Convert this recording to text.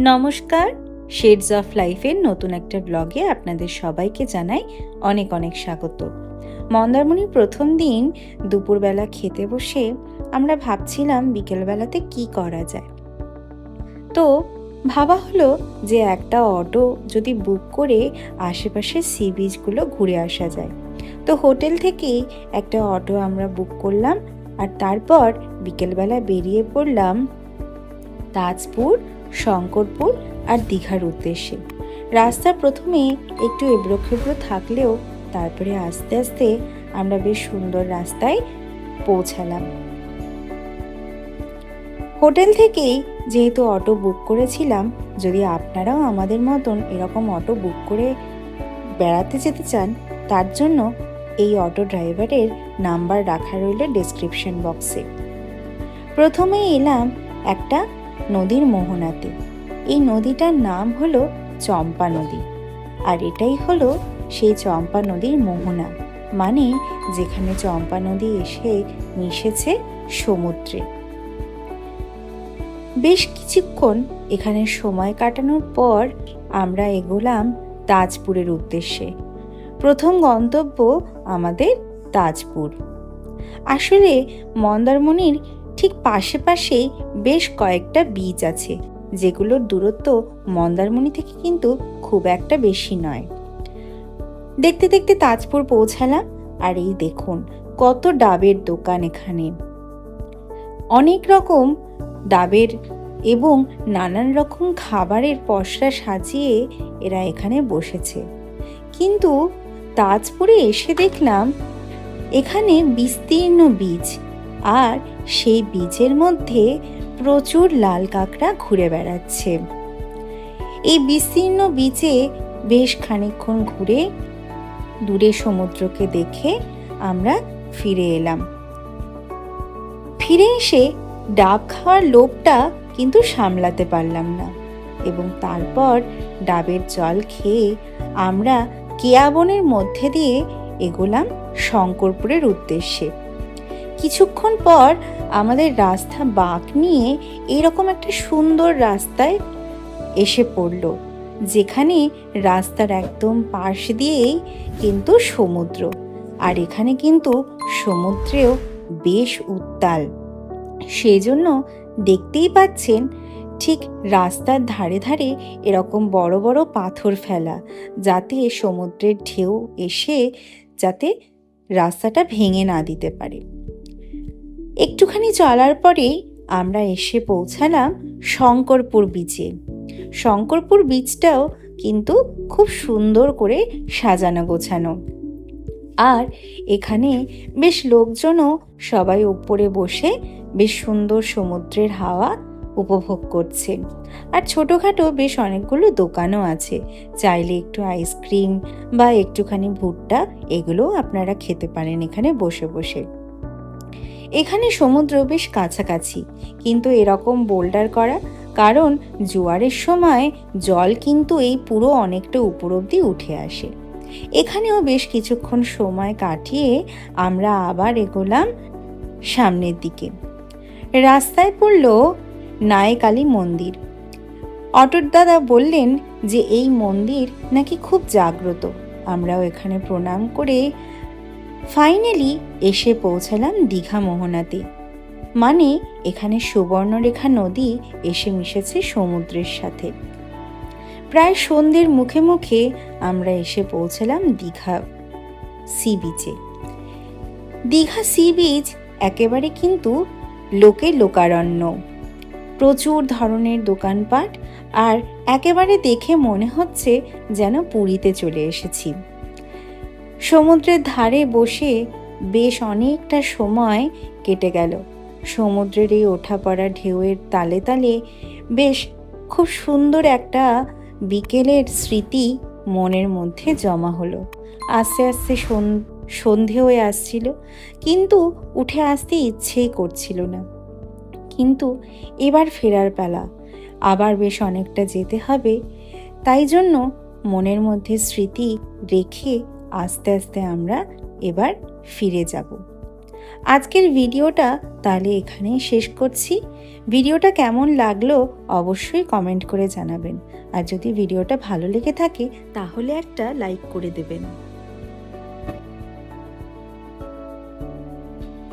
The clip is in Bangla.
নমস্কার। শেডস অফ লাইফের নতুন একটা ব্লগে আপনাদের সবাইকে জানাই অনেক অনেক স্বাগত। মন্দারমণির প্রথম দিন দুপুরবেলা খেতে বসে আমরা ভাবছিলাম বিকেলবেলাতে কি করা যায়। তো ভাবা হলো যে একটা অটো যদি বুক করে আশেপাশে সি বিচগুলো ঘুরে আসা যায়। তো হোটেল থেকেই একটা অটো আমরা বুক করলাম আর তারপর বিকেলবেলা বেরিয়ে পড়লাম তাজপুর শঙ্করপুর আর দীঘার উদ্দেশ্যে। রাস্তা প্রথমে একটু এবড়ো খেবড়ো থাকলেও তারপরে আস্তে আস্তে আমরা বেশ সুন্দর রাস্তায় পৌঁছালাম। হোটেল থেকেই যেহেতু অটো বুক করেছিলাম, যদি আপনারাও আমাদের মতন এরকম অটো বুক করে বেড়াতে যেতে চান, তার জন্য এই অটো ড্রাইভারের নাম্বার রাখা রইল ডেসক্রিপশন বক্সে। প্রথমে এলাম একটা নদীর মোহনাতে। এই নদীটার নাম হলো চম্পা নদী। আর এটাই হলো সেই চম্পা নদীর মোহনা। মানে যেখানে চম্পা নদী এসে মিশেছে সমুদ্রে। বেশ কিছুক্ষণ এখানে সময় কাটানোর পর আমরা এগোলাম তাজপুরের উদ্দেশ্যে। প্রথম গন্তব্য আমাদের তাজপুর। আসলে মন্দারমণির ঠিক পাশে পাশেই বেশ কয়েকটা বিচ আছে, যেগুলোর দূরত্ব মন্দারমণি থেকে কিন্তু খুব একটা বেশি নয়। দেখতে দেখতে তাজপুর পৌঁছালাম, আর এই দেখুন কত ডাবের দোকান এখানে। অনেক রকম ডাবের এবং নানান রকম খাবারের পসরা সাজিয়ে এরা এখানে বসেছে। কিন্তু তাজপুরে এসে দেখলাম এখানে বিস্তীর্ণ বীজ আর সেই বীজের মধ্যে প্রচুর লাল কাঁকড়া ঘুরে বেড়াচ্ছে। এই বিস্তীর্ণ বিচে বেশ খানিকক্ষণ ঘুরে দূরে সমুদ্রকে দেখে আমরা ফিরে এলাম। ফিরে এসে ডাব খাওয়ার লোভটা কিন্তু সামলাতে পারলাম না এবং তারপর ডাবের জল খেয়ে আমরা কেয়াবনের মধ্যে দিয়ে এগোলাম শঙ্করপুরের উদ্দেশ্যে। কিছুক্ষণ পর আমাদের রাস্তা বাঁক নিয়ে এরকম একটা সুন্দর রাস্তায় এসে পড়ল, যেখানে রাস্তার একদম পাশ দিয়েই কিন্তু সমুদ্র, আর এখানে কিন্তু সমুদ্রেও বেশ উত্তাল। সেই জন্য দেখতেই পাচ্ছেন ঠিক রাস্তার ধারে ধারে এরকম বড় বড় পাথর ফেলা, যাতে সমুদ্রের ঢেউ এসে যাতে রাস্তাটা ভেঙে না দিতে পারে। একটুখানি চলার পরেই আমরা এসে পৌঁছালাম শঙ্করপুর বিচে শঙ্করপুর বিচটাও কিন্তু খুব সুন্দর করে সাজানো গোছানো। আর এখানে বেশ লোকজনও সবাই ওপরে বসে বেশ সুন্দর সমুদ্রের হাওয়া উপভোগ করছে। আর ছোটোখাটো বেশ অনেকগুলো দোকানও আছে। চাইলে একটু আইসক্রিম বা একটুখানি ভুট্টা এগুলোও আপনারা খেতে পারেন এখানে বসে বসে। এখানে সমুদ্র বেশ কাছাকাছি। কিন্তু এরকম বোল্ডার করা, কারণ জোয়ারের সময় জল কিন্তু এই পুরো অনেকটা উপর অব্দি উঠে আসে। এখানেও বেশ কিছুক্ষণ সময় কাটিয়ে আমরা আবার এগোলাম সামনের দিকে। রাস্তায় পড়ল নায়কালী মন্দির। অটোর দাদা বললেন যে, এই মন্দির নাকি খুব জাগ্রত। আমরাও এখানে প্রণাম করে ফাইনালি এসে পৌঁছালাম দীঘা মোহনাতে। মানে এখানে সুবর্ণরেখা নদী এসে মিশেছে সমুদ্রের সাথে। প্রায় সন্ধ্যের মুখে মুখে আমরা এসে পৌঁছালাম দীঘা সি বিচে দীঘা সি বিচ একেবারে কিন্তু লোকে লোকারণ্য। প্রচুর ধরনের দোকানপাট আর একেবারে দেখে মনে হচ্ছে যেন পুরীতে চলে এসেছি। সমুদ্রের ধারে বসে বেশ অনেকটা সময় কেটে গেল। সমুদ্রের এই ওঠা পড়া ঢেউয়ের তালে তালে বেশ খুব সুন্দর একটা বিকেলের স্মৃতি মনের মধ্যে জমা হলো। আস্তে আস্তে সন্ধে হয়ে আসছিল, কিন্তু উঠে আসতে ইচ্ছেই করছিল না। কিন্তু এবার ফেরার পালা, আবার বেশ অনেকটা যেতে হবে, তাই জন্য মনের মধ্যে স্মৃতি রেখে আস্তে আস্তে আমরা এবার ফিরে যাব। আজকের ভিডিওটা তাহলে এখানেই শেষ করছি। ভিডিওটা কেমন লাগল অবশ্যই কমেন্ট করে জানাবেন। আর যদি ভিডিওটা ভালো লেগে থাকে তাহলে একটা লাইক করে দেবেন।